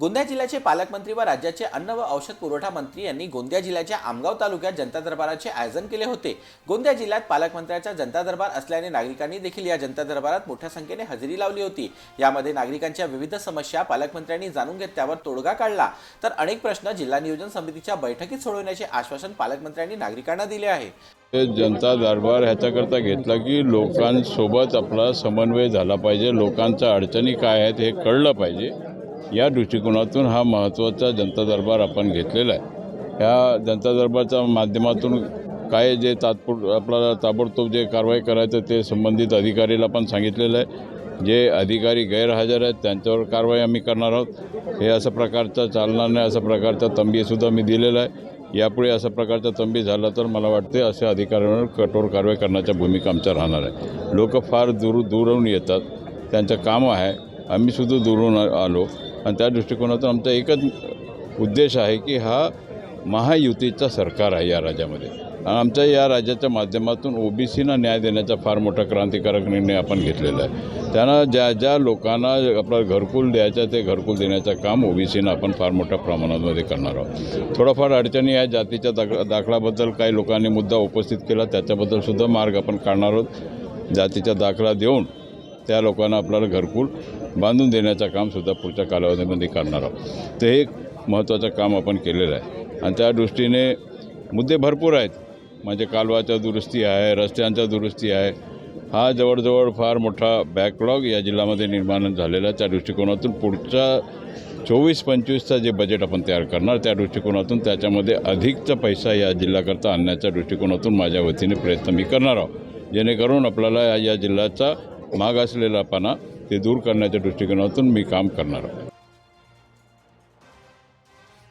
गोंदिया जिल्ह्याचे पालकमंत्री व राज्याचे अन्न व औषध पुरवठा मंत्री यांनी गोंदिया जिल्ह्याच्या आमगाव तालुक्यात जनता दरबाराचे आयोजन केले होते. गोंदिया जिल्ह्यात पालकमंत्र्यांचा जनता दरबार असल्याने नागरिकांनी देखील या जनता दरबारात मोठ्या संख्येने हजेरी लावली होती. यामध्ये नागरिकांच्या विविध समस्या पालकमंत्र्यांनी जाणून घेत त्यावर तोडगा काढला. तर अनेक प्रश्न जिल्हा नियोजन समितीच्या बैठकीत सोडवण्याचे आश्वासन पालकमंत्र्यांनी नागरिकांना दिले आहे. जनता दरबार ह्याच्याकरता घेतला की लोकांसोबत आपला समन्वय झाला पाहिजे. लोकांच्या अडचणी काय आहेत हे कळलं पाहिजे. या दृष्टिकोनातून हा महत्त्वाचा जनता दरबार आपण घेतलेला आहे. ह्या जनता दरबारच्या माध्यमातून काय जे तात्पुर आपल्याला ताबडतोब जे कारवाई करायचं ते संबंधित अधिकारीला पण सांगितलेलं आहे. जे अधिकारी गैरहजर आहेत त्यांच्यावर कारवाई आम्ही करणार आहोत. हे असं प्रकारचा चालणार नाही अशा प्रकारचा तंबीसुद्धा मी दिलेला आहे. यापुढे अशा प्रकारचा तंबी झाला तर मला वाटते अशा अधिकाऱ्यांवर कठोर कारवाई करण्याच्या भूमिका आमच्या राहणार आहे. लोक फार दूर दूरहून येतात. त्यांचं काम आहे. आम्हीसुद्धा दुरून आलो. आणि त्या दृष्टिकोनातून आमचा एकच उद्देश आहे की हा महायुतीचा सरकार आहे या राज्यामध्ये. आणि आमच्या या राज्याच्या माध्यमातून ओ बी सीना न्याय देण्याचा फार मोठा क्रांतिकारक निर्णय आपण घेतलेला आहे. त्यांना ज्या ज्या लोकांना आपलं घरकुल द्यायचं ते घरकुल देण्याचं काम ओ बी सीनं आपण फार मोठ्या प्रमाणामध्ये करणार आहोत. थोडाफार अडचणी आहे जातीच्या दाख दाखल्याबद्दल काही लोकांनी मुद्दा उपस्थित केला त्याच्याबद्दल सुद्धा मार्ग आपण काढणार आहोत. जातीचा दाखला देऊन त्या लोकांना आपल्याला घरकुल बांधून देण्याचं कामसुद्धा पुढच्या कालावधीमध्ये करणार आहोत. ते एक महत्त्वाचं काम आपण केलेलं आहे. आणि त्या दृष्टीने मुद्दे भरपूर आहेत. म्हणजे कालवाच्या दुरुस्ती आहे रस्त्यांच्या दुरुस्ती आहे. हा जवळजवळ फार मोठा बॅकलॉग या जिल्ह्यामध्ये निर्माण झालेला आहे. त्या दृष्टिकोनातून पुढच्या चोवीस पंचवीसचा जे बजेट आपण तयार करणार त्या दृष्टिकोनातून त्याच्यामध्ये अधिकचा पैसा या जिल्ह्याकरता आणण्याच्या दृष्टिकोनातून माझ्या वतीने प्रयत्न मी करणार आहोत. जेणेकरून आपल्याला या- या जिल्ह्याचा मागासलेलापणा ते दूर करण्याच्या दृष्टिकोनातून मी काम करणार